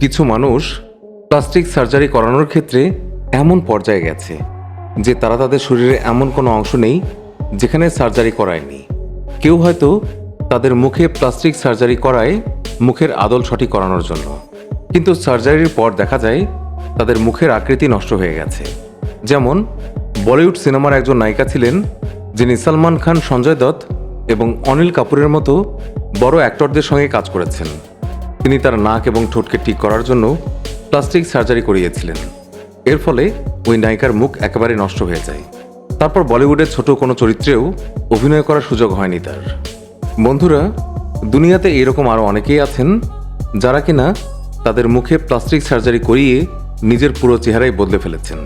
কিছু মানুষ plastic surgery করানোর ক্ষেত্রে এমন পর্যায়ে গেছে যে তারা তাদের শরীরে এমন কোনো অংশ নেই যেখানে সার্জারি করায়নি। কেউ হয়তো তাদের মুখে প্লাস্টিক সার্জারি করায় মুখের আদল সঠিক করানোর জন্য। কিন্তু সার্জারির পর দেখা যায় তাদের মুখের আকৃতি নষ্ট হয়ে গেছে। যেমন বলিউড সিনেমার একজন নায়িকা ছিলেন যিনি সালমান খান, সঞ্জয় দত্ত এবং অনিল কাপুরের মতো বড় অ্যাক্টরদের সঙ্গে কাজ করেছেন। তিনি তার নাক এবং ঠোঁটকে ঠিক করার জন্য প্লাস্টিক সার্জারি করিয়েছিলেন। এর ফলে ওই নায়িকার মুখ একেবারে নষ্ট হয়ে যায়। তারপর বলিউডের ছোট কোনো চরিত্রেও অভিনয় করার সুযোগ হয়নি তার। বন্ধুরা, দুনিয়াতে এরকম আরও অনেকেই আছেন যারা কিনা তাদের মুখে প্লাস্টিক সার্জারি করিয়ে নিজের পুরো চেহারাই বদলে ফেলেছেন।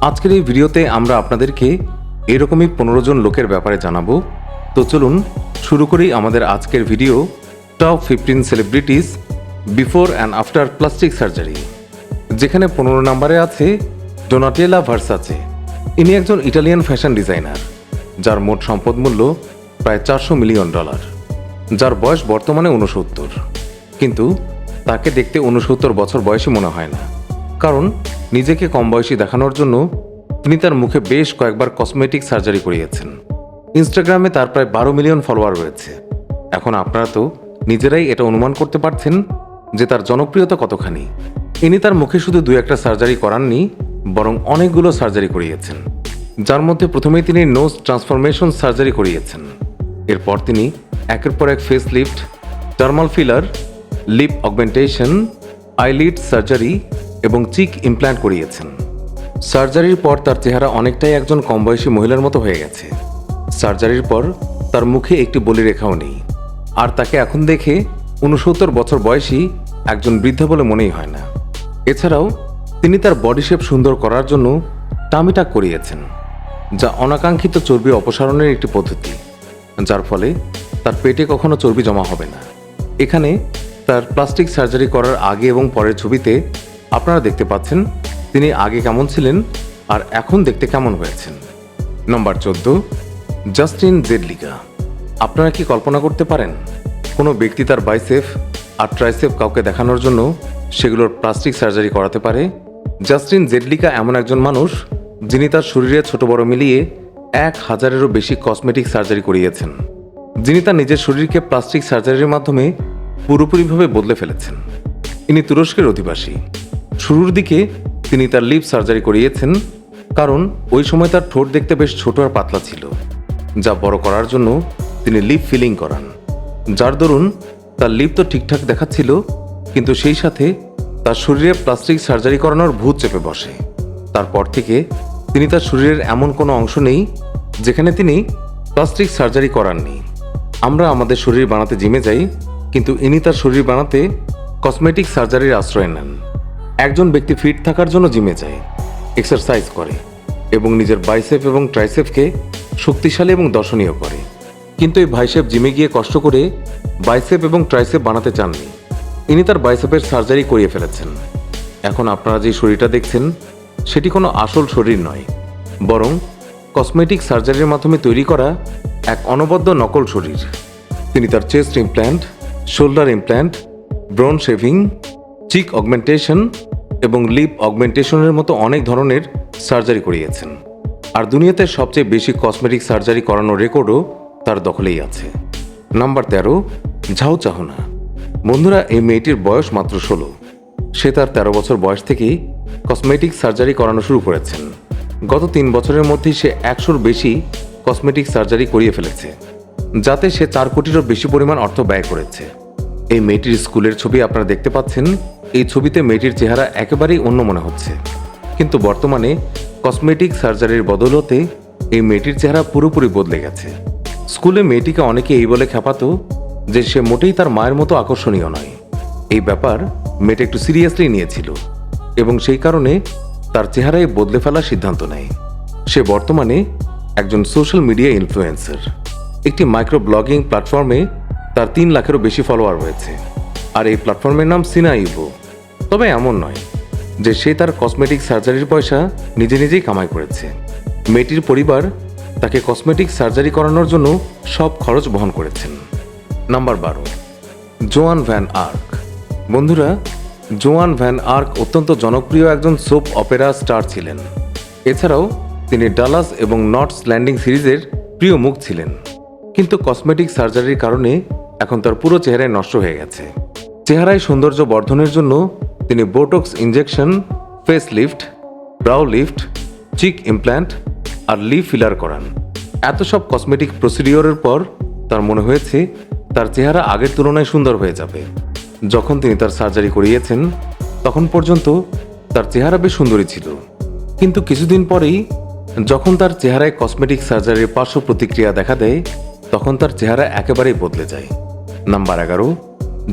আজকের এই ভিডিওতে আমরা আপনাদেরকে এরকমই পনেরো জন লোকের ব্যাপারে জানাব। তো চলুন, শুরু করি আমাদের আজকের video. Top fifteen celebrities before and after plastic surgery, যেখানে পনেরো নম্বরে আছে ডোনাটেলা ভার্সাচে। ইনি একজন ইটালিয়ান ফ্যাশন ডিজাইনার, যার মোট সম্পদ মূল্য প্রায় চারশো মিলিয়ন ডলার, যার বয়স বর্তমানে উনসত্তর কিন্তু তাকে দেখতে উনসত্তর বছর বয়সী মনে হয় না, কারণ নিজেকে কম বয়সী দেখানোর জন্য তিনি তার মুখে বেশ কয়েকবার কসমেটিক সার্জারি করিয়েছেন। ইনস্টাগ্রামে তার প্রায় বারো মিলিয়ন ফলোয়ার রয়েছে। এখন আপনারা তো নিজেরাই এটা অনুমান করতে পারছেন যে তার জনপ্রিয়তা কতখানি। ইনি তার মুখে শুধু দু একটা সার্জারি করাননি, বরং অনেকগুলো সার্জারি করিয়েছেন। যার মধ্যে প্রথমেই তিনি নোজ ট্রান্সফরমেশন সার্জারি করিয়েছেন। এরপর তিনি একের পর এক face lift dermal filler, lip augmentation, eyelid surgery এবং চিক ইমপ্ল্যান্ট করিয়েছেন। সার্জারির পর তার চেহারা অনেকটাই একজন কম বয়সী মহিলার মতো হয়ে গেছে। সার্জারির পর তার মুখে একটি বলি রেখাও নেই। আর তাকে এখন দেখে উনসত্তর বছর বয়সী একজন বৃদ্ধা বলে মনেই হয় না। এছাড়াও, তিনি তার বডি শেপ সুন্দর করার জন্য টামিটাক করিয়েছেন, যা অনাকাঙ্ক্ষিত চর্বি অপসারণের একটি পদ্ধতি, যার ফলে তার পেটে কখনো চর্বি জমা হবে না। এখানে তার প্লাস্টিক সার্জারি করার আগে এবং পরের ছবিতে আপনারা দেখতে পাচ্ছেন তিনি আগে কেমন ছিলেন আর এখন দেখতে কেমন হয়েছেন। নম্বর চোদ্দ জাস্টিন জেডলিকা আপনারা কি কল্পনা করতে পারেন, কোনো ব্যক্তি তার বাইসেফ আর ট্রাইসেফ কাউকে দেখানোর জন্য সেগুলোর প্লাস্টিক সার্জারি করাতে পারে। জাস্টিন জেডলিকা এমন একজন মানুষ যিনি তার শরীরে ছোট বড় মিলিয়ে এক হাজারেরও বেশি কসমেটিক সার্জারি করিয়েছেন। যিনি তার নিজের শরীরকে প্লাস্টিক সার্জারির মাধ্যমে পুরোপুরিভাবে বদলে ফেলেছেন। ইনি তুরস্কের অধিবাসী। শুরুর দিকে তিনি তার লিপ সার্জারি করিয়েছেন, কারণ ওই সময় তার ঠোঁট দেখতে বেশ ছোট আর পাতলা ছিল, যা বড় করার জন্য তিনি লিপ ফিলিং করান, যার দরুন তার লিপ তো ঠিকঠাক দেখাচ্ছিল, কিন্তু সেই সাথে তার শরীরে প্লাস্টিক সার্জারি করানোর ভূত চেপে বসে। তারপর থেকে তিনি তার শরীরের এমন কোনো অংশ নেই যেখানে তিনি প্লাস্টিক সার্জারি করাননি। আমরা আমাদের শরীর বানাতে জিমে যাই, কিন্তু ইনি তার শরীর বানাতে কসমেটিক সার্জারির আশ্রয় নেন। একজন ব্যক্তি ফিট থাকার জন্য জিমে যায়, এক্সারসাইজ করে এবং নিজের বাইসেপ এবং ট্রাইসেপকে শক্তিশালী এবং দর্শনীয় করে। কিন্তু এই ভাইসেপ জিমে গিয়ে কষ্ট করে বাইসেপ এবং ট্রাইসেপ বানাতে চাননি। ইনি তার বাইসেপের সার্জারি করিয়ে ফেলেছেন। এখন আপনারা যে শরীরটা দেখছেন, সেটি কোনো আসল শরীর নয়। বরং কসমেটিক সার্জারির মাধ্যমে তৈরি করা এক অনবদ্য নকল শরীর। তিনি তার chest implant, shoulder implant, bone shaving, cheek augmentation এবং লিপ অগমেন্টেশনের মতো অনেক ধরনের সার্জারি করিয়েছেন। আর দুনিয়াতে সবচেয়ে বেশি কসমেটিক সার্জারি করানোর রেকর্ডও তার দখলেই আছে। নাম্বার তেরো, ঝাউ চাহনা। বন্ধুরা, এই মেয়েটির বয়স মাত্র ষোলো। সে তার তেরো বছর বয়স থেকেই কসমেটিক সার্জারি করানো শুরু করেছেন। গত তিন বছরের মধ্যেই সে একশোর বেশি কসমেটিক সার্জারি করিয়ে ফেলেছে, যাতে সে চার কোটিরও বেশি পরিমাণ অর্থ ব্যয় করেছে। এই মেয়েটির স্কুলের ছবি আপনারা দেখতে পাচ্ছেন। এই ছবিতে মেয়েটির চেহারা একেবারেই অন্য মনে হচ্ছে। কিন্তু বর্তমানে কসমেটিক সার্জারির বদলতে এই মেয়েটির চেহারা পুরোপুরি বদলে গেছে। স্কুলে মেয়েটিকে অনেকে এই বলে খেপাতো যে সে মোটেই তার মায়ের মতো আকর্ষণীয় নয়। এই ব্যাপার মেয়েটা একটু সিরিয়াসলি নিয়েছিল এবং সেই কারণে তার চেহারায় বদলে ফেলার সিদ্ধান্ত নেয়। সে বর্তমানে একজন সোশ্যাল মিডিয়া ইনফ্লুয়েন্সার। একটি মাইক্রো ব্লগিং প্ল্যাটফর্মে তার তিন লাখেরও বেশি ফলোয়ার রয়েছে। আর এই প্ল্যাটফর্মের নাম সিনা ইভো তবে এমন নয় যে সে তার কসমেটিক সার্জারির পয়সা নিজে নিজেই কামাই করেছে। মেয়েটির পরিবার তাকে কসমেটিক সার্জারি করানোর জন্য সব খরচ বহন করেছেন। নাম্বার বারো, জোয়ান ভ্যান আর্ক। বন্ধুরা, জোয়ান ভ্যান আর্ক অত্যন্ত জনপ্রিয় একজন সোপ অপেরা স্টার ছিলেন। এছাড়াও তিনি ডালাস এবং নর্থস ল্যান্ডিং সিরিজের প্রিয় মুখ ছিলেন। কিন্তু কসমেটিক সার্জারির কারণে এখন তার পুরো চেহারায় নষ্ট হয়ে গেছে। চেহারায় সৌন্দর্য বর্ধনের জন্য তিনি botox injection face lift brow lift cheek implant আর লিপ ফিলার করান। এত সব কসমেটিক প্রসিডিওরের পর তার মনে হয়েছে তার চেহারা আগের তুলনায় সুন্দর হয়ে যাবে। যখন তিনি তার সার্জারি করিয়েছেন, তখন পর্যন্ত তার চেহারা বেশ সুন্দরী ছিল। কিন্তু কিছুদিন পরেই যখন তার চেহারায় কসমেটিক সার্জারির পার্শ্ব প্রতিক্রিয়া দেখা দেয়, তখন তার চেহারা একেবারেই বদলে যায়। নাম্বার এগারো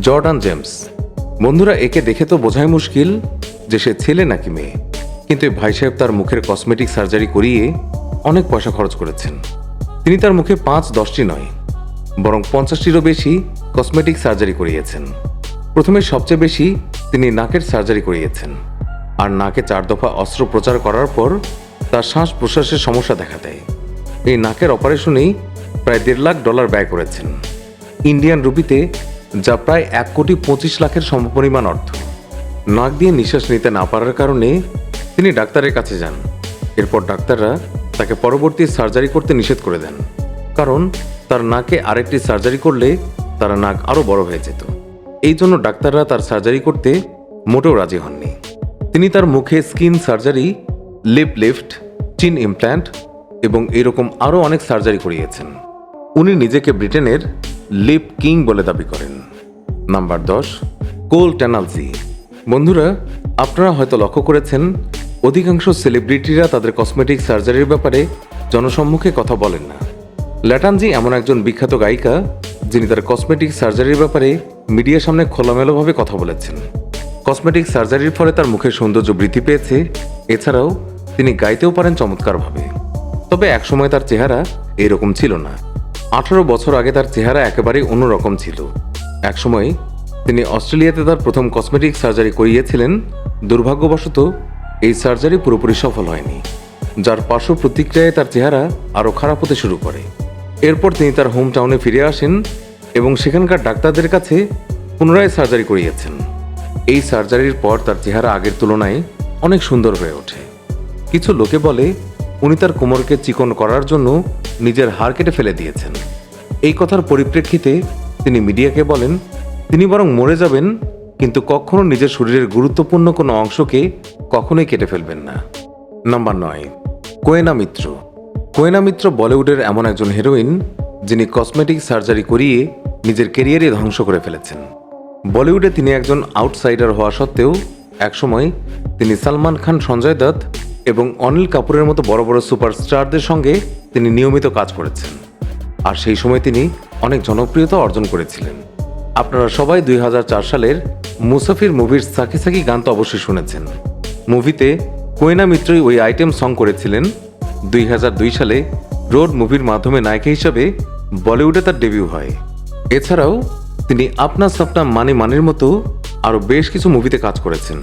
জর্ডান জেমস বন্ধুরা, একে দেখে তো বোঝাই মুশকিল যে সে ছেলে নাকি মেয়ে। কিন্তু ভাই সাহেব তার মুখের কসমেটিক সার্জারি করিয়ে অনেক পয়সা খরচ করেছেন। তিনি তার মুখে পাঁচ দশটি নয়, বরং পঞ্চাশটিরও বেশি কসমেটিক সার্জারি করিয়েছেন। প্রথমে সবচেয়ে বেশি তিনি নাকের সার্জারি করিয়েছেন, আর নাকে চার দফা অস্ত্রোপচার করার পর তার শ্বাস প্রশ্বাসের সমস্যা দেখা দেয়। এই নাকের অপারেশনেই প্রায় দেড় লাখ ডলার ব্যয় করেছেন। ইন্ডিয়ান রুপিতে, যা প্রায় এক কোটি পঁচিশ লাখের সমপরিমাণ অর্থ। নাক দিয়ে নিঃশ্বাস নিতে না পারার কারণে তিনি ডাক্তারের কাছে যান। এরপর ডাক্তাররা তাকে পরবর্তী সার্জারি করতে নিষেধ করে দেন। কারণ তার নাকে আরেকটি সার্জারি করলে তার নাক আরও বড় হয়ে যেত। এই জন্য ডাক্তাররা তার সার্জারি করতে মোটেও রাজি হননি। তিনি তার মুখে skin surgery, lip lift, chin implant এবং এরকম আরও অনেক সার্জারি করিয়েছেন। উনি নিজেকে ব্রিটেনের লিপ কিং বলে দাবি করেন। নাম্বার দশ, কোল ট্যানালজি বন্ধুরা, আপনারা হয়তো লক্ষ্য করেছেন অধিকাংশ সেলিব্রিটিরা তাদের কসমেটিক সার্জারির ব্যাপারে জনসম্মুখে কথা বলেন না। ল্যাটানজি এমন একজন বিখ্যাত গায়িকা, যিনি তার কসমেটিক সার্জারির ব্যাপারে মিডিয়ার সামনে খোলামেলাভাবে কথা বলেছেন। কসমেটিক সার্জারির ফলে তার মুখের সৌন্দর্য বৃদ্ধি পেয়েছে। এছাড়াও, তিনি গাইতেও পারেন চমৎকারভাবে। তবে একসময় তার চেহারা এরকম ছিল না। আঠারো বছর আগে তার চেহারা একেবারেই অন্যরকম ছিল। একসময় তিনি অস্ট্রেলিয়াতে তার প্রথম কসমেটিক সার্জারি করিয়েছিলেন। দুর্ভাগ্যবশত এই সার্জারি পুরোপুরি সফল হয়নি, যার পার্শ্ব প্রতিক্রিয়ায় তার চেহারা আরও খারাপ হতে শুরু করে। এরপর তিনি তার হোম টাউনে ফিরে আসেন এবং সেখানকার ডাক্তারদের কাছে পুনরায় সার্জারি করিয়েছেন। এই সার্জারির পর তার চেহারা আগের তুলনায় অনেক সুন্দর হয়ে ওঠে। কিছু লোকে বলে, উনি তার কোমরকে চিকন করার জন্য নিজের হাড় কেটে ফেলে দিয়েছেন। এই কথার পরিপ্রেক্ষিতে তিনি মিডিয়াকে বলেন, তিনি বরং মরে যাবেন কিন্তু কখনো নিজের শরীরের গুরুত্বপূর্ণ কোনো অংশকে কখনোই কেটে ফেলবেন না। নম্বর নয়, কোয়েনা মিত্র। কোয়েনা মিত্র বলিউডের এমন একজন হিরোইন যিনি কসমেটিক সার্জারি করিয়ে নিজের কেরিয়ারে ধ্বংস করে ফেলেছেন। বলিউডে তিনি একজন আউটসাইডার হওয়া সত্ত্বেও একসময় তিনি সালমান খান, সঞ্জয় দত্ত এবং অনিল কাপুরের মতো বড় বড় সুপারস্টারদের সঙ্গে তিনি নিয়মিত কাজ করেছেন। আর সেই সময় তিনি অনেক জনপ্রিয়তা অর্জন করেছিলেন। আপনারা সবাই দুই হাজার চার সালের মুসাফির মুভির সাকি সাকি গান তো অবশ্যই শুনেছেন। মুভিতে কোয়েনা মিত্রই ওই আইটেম সং করেছিলেন। দুই হাজার দুই সালে রোড মুভির মাধ্যমে নায়িকা হিসাবে বলিউডে তার ডেবিউ হয়। এছাড়াও তিনি আপনা সাপনা মানে মানের মতো আরও বেশ কিছু মুভিতে কাজ করেছেন।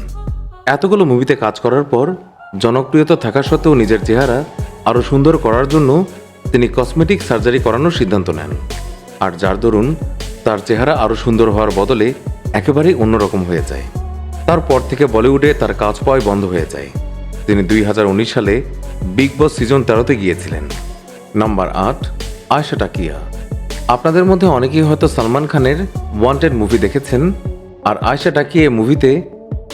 এতগুলো মুভিতে কাজ করার পর জনপ্রিয়তা থাকা সত্ত্বেও নিজের চেহারা আরও সুন্দর করার জন্য তিনি কসমেটিক সার্জারি করানোর সিদ্ধান্ত নেন। আর যার দরুন তার চেহারা আরও সুন্দর হওয়ার বদলে একেবারেই অন্যরকম হয়ে যায়। তারপর থেকে বলিউডে তার কাজ পাওয়াই বন্ধ হয়ে যায়। তিনি দুই হাজার উনিশ সালে বিগ বস সিজন তেরোতে গিয়েছিলেন। নাম্বার আট, আয়শা টাকিয়া। আপনাদের মধ্যে অনেকেই হয়তো সালমান খানের ওয়ান্টেড মুভি দেখেছেন, আর আয়শা টাকিয়া মুভিতে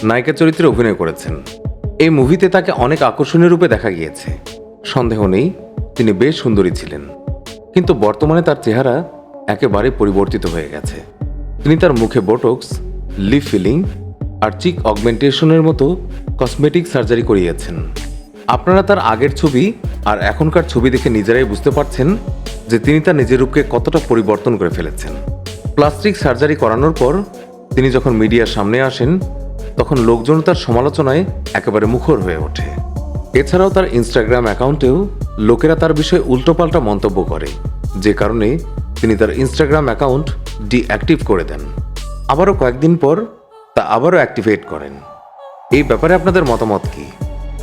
নায়িকা চরিত্রে অভিনয় করেছেন। এই মুভিতে তাকে অনেক আকর্ষণীয় রূপে দেখা গিয়েছে। সন্দেহ নেই, তিনি বেশ সুন্দরী ছিলেন। কিন্তু বর্তমানে তার চেহারা একেবারে পরিবর্তিত হয়ে গেছে। তিনি তার মুখে বোটক্স, লিপ ফিলিং আর চিক অগমেন্টেশনের মতো কসমেটিক সার্জারি করিয়েছেন। আপনারা তার আগের ছবি আর এখনকার ছবি দেখে নিজেরাই বুঝতে পারছেন যে তিনি তার নিজের রূপকে কতটা পরিবর্তন করে ফেলেছেন। প্লাস্টিক সার্জারি করানোর পর তিনি যখন মিডিয়ার সামনে আসেন, তখন লোকজন তার সমালোচনায় একেবারে মুখর হয়ে ওঠে। এছাড়াও তার ইনস্টাগ্রাম অ্যাকাউন্টেও লোকেরা তার বিষয়ে উল্টোপাল্টা মন্তব্য করে, যে কারণে তিনি তার ইনস্টাগ্রাম অ্যাকাউন্ট ডিঅ্যাক্টিভ করে দেন। আবারও কয়েকদিন পর তা আবারও অ্যাক্টিভেট করেন। এই ব্যাপারে আপনাদের মতামত কি?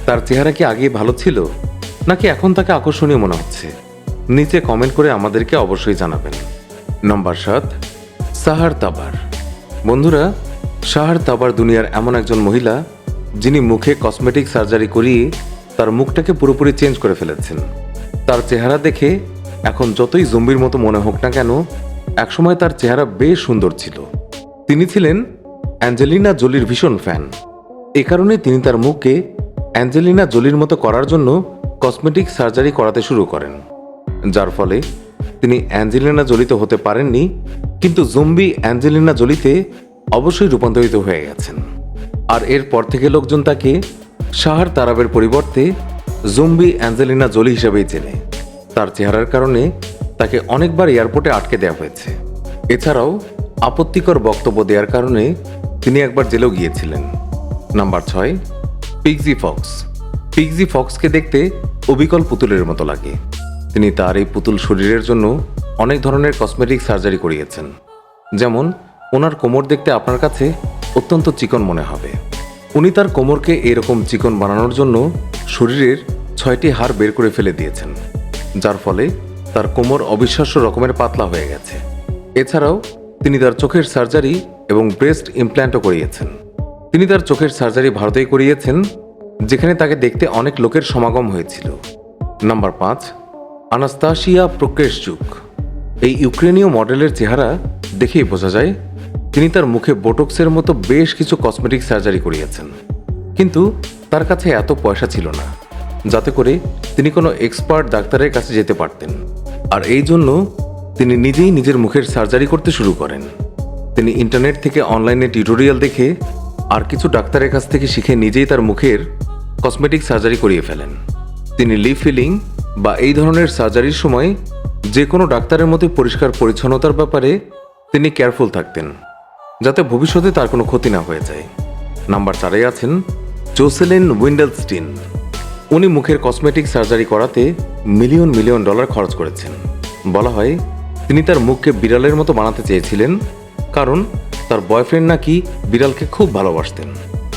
তার চেহারা কি আগে ভালো ছিল? নাকি এখন তাকে আকর্ষণীয় মনে হচ্ছে? নিচে কমেন্ট করে আমাদেরকে অবশ্যই জানাবেন। নম্বর সাত, সাহার তাবার। বন্ধুরা শাহর তাবার দুনিয়ার এমন একজন মহিলা, যিনি মুখে কসমেটিক সার্জারি করিয়ে তার মুখটাকে পুরোপুরি চেঞ্জ করে ফেলেছেন। তার চেহারা দেখে এখন যতই জম্বির মতো মনে হোক না কেন, একসময় তার চেহারা বেশ সুন্দর ছিল। তিনি ছিলেন অ্যাঞ্জেলিনা জোলির ভীষণ ফ্যান। এ কারণে তিনি তার মুখকে অ্যাঞ্জেলিনা জোলির মতো করার জন্য কসমেটিক সার্জারি করাতে শুরু করেন। যার ফলে তিনি অ্যাঞ্জেলিনা জলিতে হতে পারেননি, কিন্তু জম্বি অ্যাঞ্জেলিনা জলিতে অবশ্যই রূপান্তরিত হয়ে গেছেন। আর এরপর থেকে লোকজন তাকে শাহার তারাবের পরিবর্তে জম্বি অ্যাঞ্জেলিনা জলি হিসেবেই চেনে। তার চেহারার কারণে তাকে অনেকবার এয়ারপোর্টে আটকে দেওয়া হয়েছে। এছাড়াও আপত্তিকর বক্তব্য দেওয়ার কারণে তিনি একবার জেলেও গিয়েছিলেন। নাম্বার ছয় পিগজি ফক্স পিগজি ফক্সকে দেখতে অবিকল পুতুলের মতো লাগে। তিনি তার এই পুতুল শরীরের জন্য অনেক ধরনের কসমেটিক সার্জারি করিয়েছেন। যেমন, ওনার কোমর দেখতে আপনার কাছে অত্যন্ত চিকন মনে হবে। উনি তার কোমরকে এরকম চিকন বানানোর জন্য শরীরের ছয়টি হাড় বের করে ফেলে দিয়েছেন। যার ফলে তার কোমর অবিশ্বাস্য রকমের পাতলা হয়ে গেছে। এছাড়াও তিনি তার চোখের সার্জারি এবং ব্রেস্ট ইমপ্ল্যান্টও করিয়েছেন। তিনি তার চোখের সার্জারি ভারতেই করিয়েছেন, যেখানে তাকে দেখতে অনেক লোকের সমাগম হয়েছিল। নাম্বার পাঁচ, আনাস্তাশিয়া প্রোকেশচুক এই ইউক্রেনীয় মডেলের চেহারা দেখেই বোঝা যায়, তিনি তার মুখে বোটক্সের মতো বেশ কিছু কসমেটিক সার্জারি করিয়েছেন। কিন্তু তার কাছে এত পয়সা ছিল না। যাতে করে তিনি কোনো এক্সপার্ট ডাক্তারের কাছে যেতে পারতেন। আর এই জন্য তিনি নিজেই নিজের মুখের সার্জারি করতে শুরু করেন। তিনি ইন্টারনেট থেকে অনলাইনে টিউটোরিয়াল দেখে আর কিছু ডাক্তারের কাছ থেকে শিখে নিজেই তার মুখের কসমেটিক সার্জারি করিয়ে ফেলেন। তিনি লিপ ফিলিং বা এই ধরনের সার্জারির সময় যে কোনো ডাক্তারের মতো পরিষ্কার পরিচ্ছন্নতার ব্যাপারে তিনি কেয়ারফুল থাকতেন, যাতে ভবিষ্যতে তার কোনো ক্ষতি না হয়ে যায়। নাম্বার চারে আছেন জোসেলিন উইন্ডেলস্টিন উনি মুখের কসমেটিক সার্জারি করাতে মিলিয়ন মিলিয়ন ডলার খরচ করেছেন। বলা হয়, তিনি তার মুখকে বিড়ালের মতো বানাতে চেয়েছিলেন, কারণ তার বয়ফ্রেন্ড নাকি বিড়ালকে খুব ভালোবাসতেন।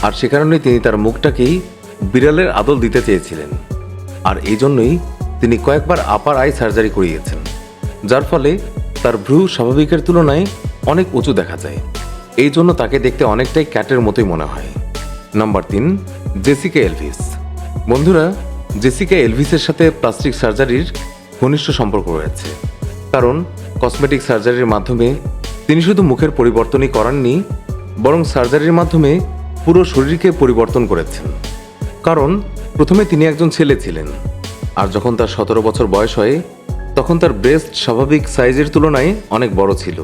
আর সে কারণে তিনি তার মুখটাকেই বিড়ালের আদল দিতে চেয়েছিলেন। আর এই জন্যই তিনি কয়েকবার আপার আই সার্জারি করিয়েছেন, যার ফলে তার ভ্রু স্বাভাবিকের তুলনায় অনেক উঁচু দেখা যায়। এই জন্য তাকে দেখতে অনেকটাই ক্যাটের মতোই মনে হয়। নাম্বার তিন, জেসিকা এলভিস। বন্ধুরা, জেসিকা এলভিসের সাথে প্লাস্টিক সার্জারির ঘনিষ্ঠ সম্পর্ক রয়েছে। কারণ কসমেটিক সার্জারির মাধ্যমে তিনি শুধু মুখের পরিবর্তনই করাননি, বরং সার্জারির মাধ্যমে পুরো শরীরকে পরিবর্তন করেছেন। কারণ প্রথমে তিনি একজন ছেলে ছিলেন, আর যখন তার সতেরো বছর বয়স হয়, তখন তার ব্রেস্ট স্বাভাবিক সাইজের তুলনায় অনেক বড় ছিল।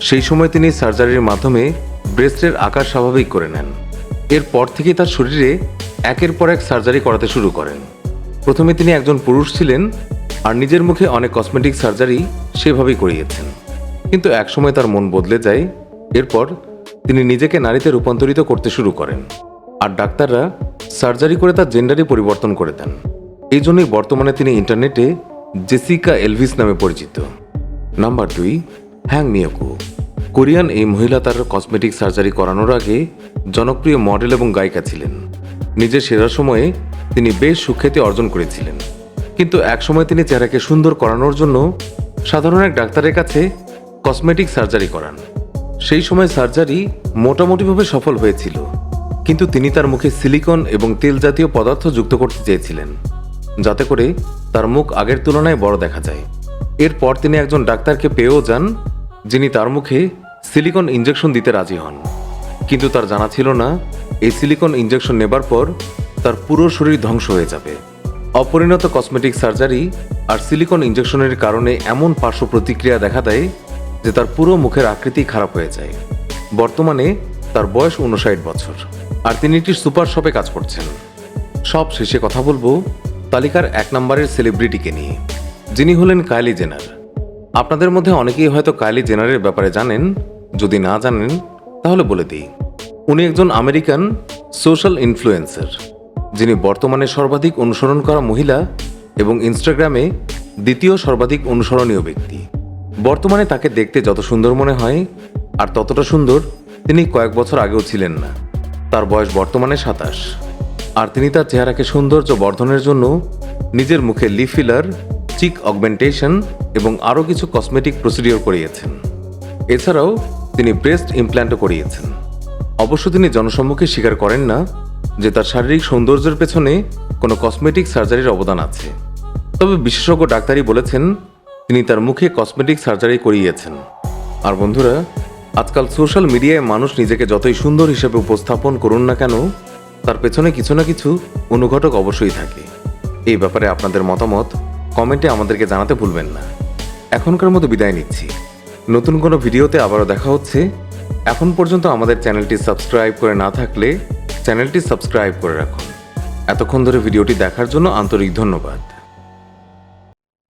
সেই সময় তিনি সার্জারির মাধ্যমে ব্রেস্টের আকার স্বাভাবিক করে নেন। এরপর থেকে তার শরীরে একের পর এক সার্জারি করাতে শুরু করেন। প্রথমে তিনি একজন পুরুষ ছিলেন আর নিজের মুখে অনেক কসমেটিক সার্জারি সেভাবেই করিয়েছেন। কিন্তু একসময় তার মন বদলে যায়, এরপর তিনি নিজেকে নারীতে রূপান্তরিত করতে শুরু করেন আর ডাক্তাররা সার্জারি করে তার জেন্ডারই পরিবর্তন করে দেন। এই জন্যই বর্তমানে তিনি ইন্টারনেটে জেসিকা এলভিস নামে পরিচিত। নাম্বার দুই, হ্যাং মিয়াকু। কোরিয়ান এই মহিলা তার কসমেটিক সার্জারি করানোর আগে জনপ্রিয় মডেল এবং গায়িকা ছিলেন। নিজের সেরা সময়ে তিনি বেশ সুখ্যাতি অর্জন করেছিলেন। কিন্তু একসময় তিনি চেহারাকে সুন্দর করানোর জন্য সাধারণ এক ডাক্তারের কাছে কসমেটিক সার্জারি করান। সেই সময় সার্জারি মোটামুটিভাবে সফল হয়েছিল, কিন্তু তিনি তার মুখে সিলিকন এবং তেল জাতীয় পদার্থ যুক্ত করতে চেয়েছিলেন, যাতে করে তার মুখ আগের তুলনায় বড় দেখা যায়। এরপর তিনি একজন ডাক্তারকে পেয়েও যান, যিনি তার মুখে সিলিকন ইঞ্জেকশন দিতে রাজি হন। কিন্তু তার জানা ছিল না, এই সিলিকন ইঞ্জেকশন নেবার পর তার পুরো শরীর ধ্বংস হয়ে যাবে। অপরিণত কসমেটিক সার্জারি আর সিলিকন ইঞ্জেকশনের কারণে এমন পার্শ্ব প্রতিক্রিয়া দেখা দেয় যে তার পুরো মুখের আকৃতি খারাপ হয়ে যায়। বর্তমানে তার বয়স উনষাট বছর, আর তিনি একটি সুপার শপে কাজ করছেন। সব শেষে কথা বলব তালিকার এক নম্বরের সেলিব্রিটিকে নিয়ে, যিনি হলেন কাইলি জেনার। আপনাদের মধ্যে অনেকেই হয়তো কাইলি জেনারের ব্যাপারে জানেন, যদি না জানেন তাহলে বলে দিই, উনি একজন আমেরিকান সোশ্যাল ইনফ্লুয়েন্সার, যিনি বর্তমানে সর্বাধিক অনুসরণ করা মহিলা এবং ইনস্টাগ্রামে দ্বিতীয় সর্বাধিক অনুসরণীয় ব্যক্তি। বর্তমানে তাকে দেখতে যত সুন্দর মনে হয়, আর ততটা সুন্দর তিনি কয়েক বছর আগেও ছিলেন না। তার বয়স বর্তমানে সাতাশ। আর তিনি তার চেহারাকে সৌন্দর্য বর্ধনের জন্য নিজের মুখে লিপ ফিলার, চিক অগমেন্টেশন এবং আরও কিছু কসমেটিক প্রসিডিওর করিয়েছেন। এছাড়াও তিনি ব্রেস্ট ইমপ্ল্যান্টও করিয়েছেন। অবশ্য তিনি জনসম্মুখে স্বীকার করেন না যে তার শারীরিক সৌন্দর্যের পেছনে কোনো কসমেটিক সার্জারির অবদান আছে। তবে বিশেষজ্ঞ ডাক্তারই বলেছেন, তিনি তার মুখে কসমেটিক সার্জারি করিয়েছেন। আর বন্ধুরা, আজকাল সোশ্যাল মিডিয়ায় মানুষ নিজেকে যতই সুন্দর হিসেবে উপস্থাপন করুন না কেন, তার পেছনে কিছু না কিছু অনুঘটক অবশ্যই থাকে। এই ব্যাপারে আপনাদের মতামত কমেন্টে আমাদেরকে জানাতে ভুলবেন না। এখনকার মতো বিদায় নিচ্ছি। নতুন কোনো ভিডিওতে আবারও দেখা হচ্ছে। এখন পর্যন্ত আমাদের চ্যানেলটি সাবস্ক্রাইব করে না থাকলে চ্যানেলটি সাবস্ক্রাইব করে রাখুন। এতক্ষণ ধরে ভিডিওটি দেখার জন্য আন্তরিক ধন্যবাদ।